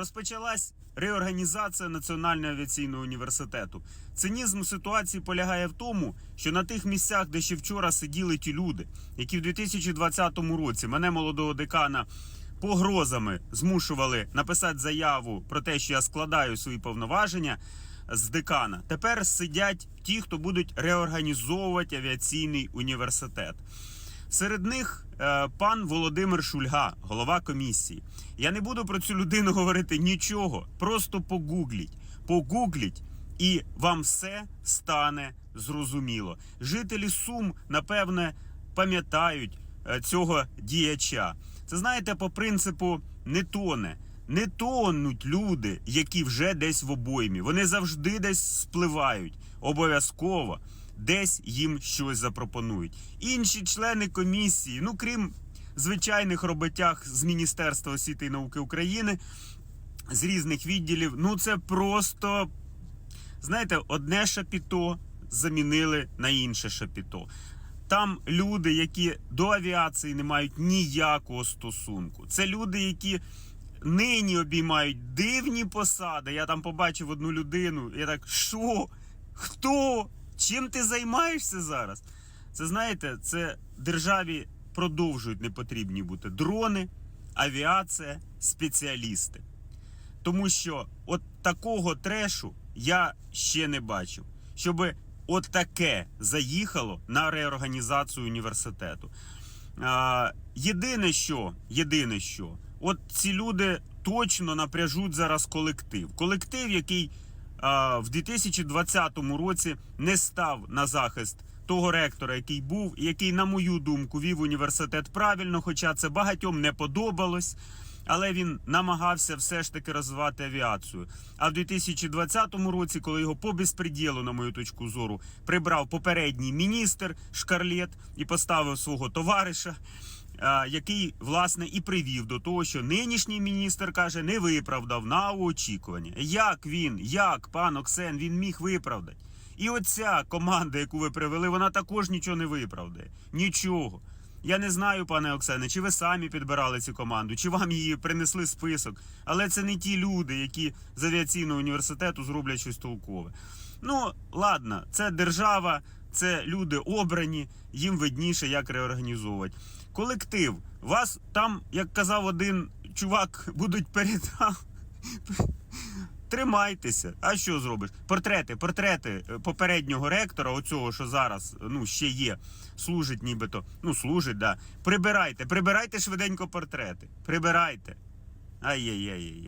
Розпочалась реорганізація Національного авіаційного університету. Цинізм ситуації полягає в тому, що на тих місцях, де ще вчора сиділи ті люди, які в 2020 році мене молодого декана погрозами змушували написати заяву про те, що я складаю свої повноваження з декана. Тепер сидять ті, хто будуть реорганізовувати авіаційний університет. Серед них е, пан Володимир Шульга, голова комісії. Я не буду про цю людину говорити нічого. Просто погугліть. Погугліть, і вам все стане зрозуміло. Жителі Сум, напевне, пам'ятають е, цього діяча. Це знаєте, по принципу не тоне. Не тонуть люди, які вже десь в обоймі. Вони завжди десь спливають. Обов'язково десь їм щось запропонують. Інші члени комісії, ну крім звичайних роботяг з Міністерства освіти і науки України, з різних відділів, ну це просто, знаєте, одне шапіто замінили на інше шапіто. Там люди, які до авіації не мають ніякого стосунку. Це люди, які нині обіймають дивні посади. Я там побачив одну людину. Я так, що? Хто? Чим ти займаєшся зараз? Це знаєте, це державі продовжують непотрібні бути дрони, авіація, спеціалісти. Тому що от такого трешу я ще не бачив. Щоби от таке заїхало на реорганізацію університету. А, єдине що, єдине що, от ці люди точно напряжуть зараз колектив. Колектив, який в 2020 році не став на захист того ректора, який був, який, на мою думку, вів університет правильно, хоча це багатьом не подобалось. Але він намагався все ж таки розвивати авіацію. А в 2020 році, коли його по безпреділу, на мою точку зору, прибрав попередній міністр Шкарлет і поставив свого товариша, який власне і привів до того, що нинішній міністр каже, не виправдав на очікування. Як він, як пан Оксен, він міг виправдати? І оця команда, яку ви привели, вона також нічого не виправдає. Нічого. Я не знаю, пане Оксане, чи ви самі підбирали цю команду, чи вам її принесли список. Але це не ті люди, які з авіаційного університету зроблять щось толкове. Ну, ладно, це держава, це люди обрані, їм видніше, як реорганізовувати. Колектив. Вас там, як казав один чувак, будуть передав. Тримайтеся, а що зробиш? Портрети, портрети е, попереднього ректора, оцього, що зараз ну ще є, служить нібито. Ну, служить, да. Прибирайте, прибирайте швиденько портрети. Прибирайте. Ай-яй-яй.